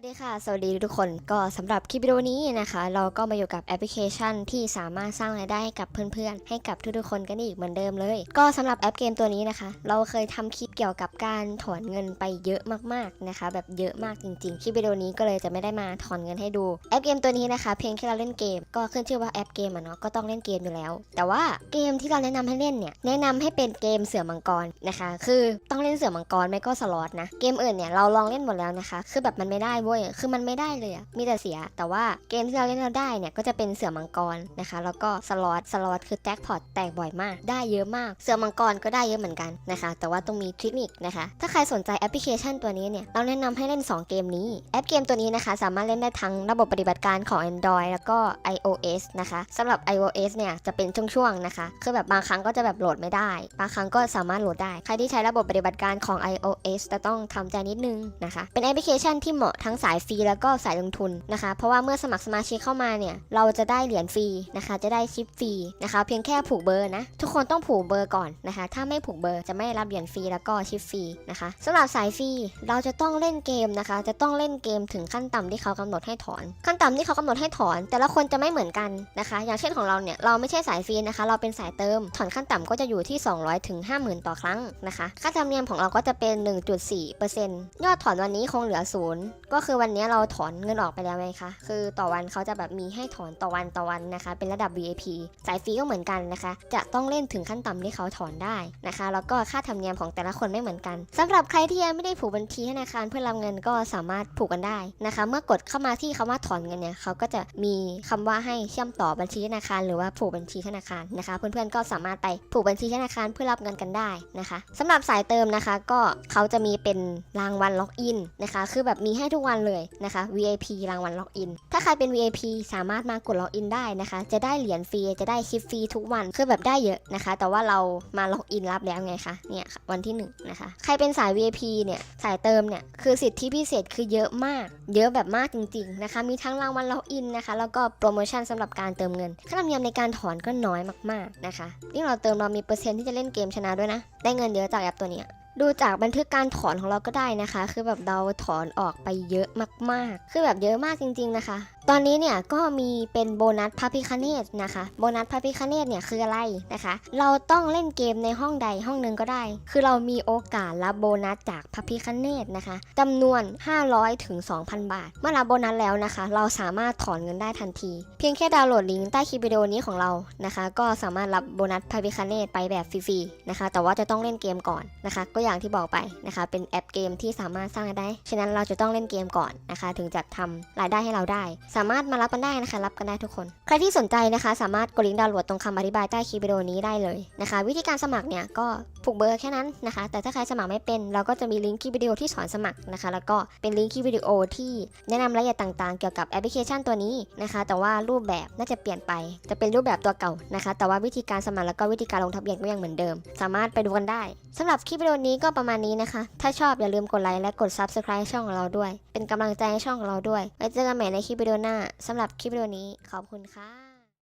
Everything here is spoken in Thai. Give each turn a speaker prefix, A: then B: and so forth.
A: วัสดีค่ะ สวัสดีทุกคนก็สำหรับคลิปวิดีโอนี้นะคะ เราก็มาอยู่กับแอปพลิเคชันที่สามารถสร้างรายได้ให้กับเพื่อนๆ ให้กับทุกๆคนกันอีกเหมือนเดิมเลย ก็สำหรับแอปเกมตัวนี้นะคะ เราเคยทำคลิปเกี่ยวกับการถอนเงินไปเยอะมากๆนะคะ แบบเยอะมากจริงๆคลิปวิดีโอนี้ก็เลยจะไม่ได้มาถอนเงินให้ดูแอปเกมตัวนี้นะคะ เพียงแค่เราเล่นเกม ก็ขึ้นชื่อว่าแอปเกมอะเนาะก็ต้องเล่นเกมอยู่แล้ว แต่ว่าเกมที่เราแนะนำให้เล่นเนี่ยแนะนำให้เป็นเกมเสือมังกรนะคะ คือต้องเล่นเสือมังกรไม่ก็สล็อตนะเกมอื่นเนี่ยเราลองเล่นหมดแล้วนะคะ คือแบบมันไม่ได้เว้ย คือมันไม่ได้เลยอะมีแต่เสีย แต่ว่าเกมที่เราเล่นเราได้เนี่ยก็จะเป็นเสือมังกรนะคะ แล้วก็สล็อต สล็อตคือแจ็คพอตแตกบ่อยมาก ได้เยอะมาก เสือมังกรก็ได้เยอะเหมือนกันนะคะ แต่ว่าต้องมีเทคนิคนะคะ ถ้าใครสนใจแอปพลิเคชันตัวนี้เนี่ย เราแนะนำให้เล่น 2 เกมนี้ แอปเกมตัวนี้นะคะ สามารถเล่นได้ทั้งระบบปฏิบัติการของ Android แล้วก็ iOS นะคะสำหรับ iOS เนี่ยจะเป็นช่วงๆนะคะ คือแบบบางครั้งก็จะแบบโหลดไม่ได้ บางครั้งก็สามารถโหลดได้ ใครที่ใช้ระบบปฏิบัติการของ iOS จะต้องทำใจนิดนึงนะคะ เป็นแอปพลิเคชันที่เหมาะทั้งสายฟรีแล้วก็สายลงทุนนะคะ เพราะว่าเมื่อสมัครสมาชิกเข้ามาเนี่ย เราจะได้เหรียญฟรีนะคะ จะได้ชิปฟรีนะคะ เพียงแค่ผูกเบอร์นะ ทุกคนต้องผูกเบอร์ก่อนนะคะ ถ้าไม่ผูกเบอร์จะไม่รับเหรียญฟรีแล้วก็ชิปฟรีนะคะสำหรับสายฟรีเราจะต้องเล่นเกมนะคะ จะต้องเล่นเกมถึงขั้นต่ำที่เขากำหนดให้ถอน ขั้นต่ำที่เขากำหนดให้ถอน แต่ละคนจะไม่เหมือนกันนะคะ อย่างเช่นของเราเนี่ยเราไม่ใช่สายฟรีนะคะ เราเป็นสายเติม ถอนขั้นต่ำก็จะอยู่ที่ 200ถึง50,000 ต่อครั้งนะคะ ค่าธรรมเนียมของเราก็จะเป็น 1.4%ยอดถอนวันนี้คงเหลือศูนย์ก็็คือวันนี้เราถอนเงินออกไปแล้วไหมคะ คือต่อวันเขาจะแบบมีให้ถอนต่อวันต่อวันนะคะ เป็นระดับ VIP สายฟรีก็เหมือนกันนะคะ จะต้องเล่นถึงขั้นต่ำที่เขาถอนได้นะคะ แล้วก็ค่าธรรมเนียมของแต่ละคนไม่เหมือนกันสำหรับใครที่ยังไม่ได้ผูกบัญชีธนาคารเพื่อรับเงินก็สามารถผูกกันได้นะคะ เมื่อกดเข้ามาที่คำว่าถอนเงินเนี่ยเขาก็จะมีคำว่าให้เชื่อมต่อบัญชีธนาคารหรือว่าผูกบัญชีธนาคารนะคะ เพื่อนๆก็สามารถไปผูกบัญชีธนาคารเพื่อรับเงินกันได้นะคะสำหรับสายเติมนะคะ ก็เขาจะมีเป็นรางวัลล็อกอินนะคะ คือแบบมีให้ทุกวันเลยนะคะ VIP รางวัลล็อกอิน ถ้าใครเป็น VIP สามารถมากดล็อกอินได้นะคะ จะได้เหรียญฟรี จะได้ชิปฟรีทุกวัน คือแบบได้เยอะนะคะ แต่ว่าเรามาล็อกอินรับแล้วไงคะ เนี่ยค่ะวันที่1นะคะ ใครเป็นสาย VIP เนี่ยสายเติมเนี่ยคือสิทธิพิเศษคือเยอะมาก เยอะแบบมากจริงๆนะคะ มีทั้งรางวัลล็อกอินนะคะ แล้วก็โปรโมชั่นสำหรับการเติมเงิน ค่าธรรมเนียมในการถอนก็น้อยมากๆนะคะยิ่งเราเติมเรามีเปอร์เซ็นต์ที่จะเล่นเกมชนะด้วยนะ ได้เงินเยอะจากแอปตัวนี้ ดูจากบันทึกการถอนของเราก็ได้นะคะ คือแบบเราถอนออกไปเยอะมากๆ คือแบบเยอะมากจริง ๆนะคะ ตอนนี้เนี่ยก็มีเป็นโบนัสพระพิคเนตนะคะ โบนัสพระพิคเนตเนี่ยคืออะไรนะคะ เราต้องเล่นเกมในห้องใดห้องหนึ่งก็ได้ คือเรามีโอกาสรับโบนัสจากพระพิคเนตนะคะจำนวน 500ถึง2,000 บาท เมื่อรับโบนัสแล้วนะคะ เราสามารถถอนเงินได้ทันที เพียงแค่ดาวน์โหลดลิงก์ใต้คลิปวิดีโอนี้ของเรานะคะ ก็สามารถรับโบนัสพระพิคเนตไปแบบฟรีๆนะคะ แต่ว่าจะต้องเล่นเกมก่อนนะคะ ก็อย่างที่บอกไปนะคะ เป็นแอปเกมที่สามารถสร้างรายได้ ฉะนั้นเราจะต้องเล่นเกมก่อนนะคะ ถึงจะทำรายได้ให้เราได้สามารถมารับกันได้นะคะ รับกันได้ทุกคน ใครที่สนใจนะคะ สามารถกดลิงก์ดาวน์โหลดตรงคำอธิบายใต้คลิปวิดีโอนี้ได้เลยนะคะ วิธีการสมัครเนี่ยก็ผูกเบอร์แค่นั้นนะคะ แต่ถ้าใครสมัครไม่เป็น เราก็จะมีลิงก์คลิปวิดีโอที่สอนสมัครนะคะ แล้วก็เป็นลิงก์คลิปวิดีโอที่แนะนำรายละเอียดต่างๆ เกี่ยวกับแอปพลิเคชันตัวนี้นะคะ แต่ว่ารูปแบบน่าจะเปลี่ยนไป จะเป็นรูปแบบตัวเก่านะคะ แต่ว่าวิธีการสมัครแล้วก็วิธีการลงทะเบียนก็ยังเหมือนเดิม สามารถไปดูกันได้สำหรับคลิปวิดีโอนี้ก็ประมาณนี้นะคะ ถ้าชอบอย่าลืมกดไลค์และกด subscribe ช่องของเราด้วย เป็นกำลังใจให้ช่องของเราด้วยไว้เจอกันใหม่ในคลิปวิดีโอหน้าสำหรับคลิปวิดีโอนี้ขอบคุณค่ะ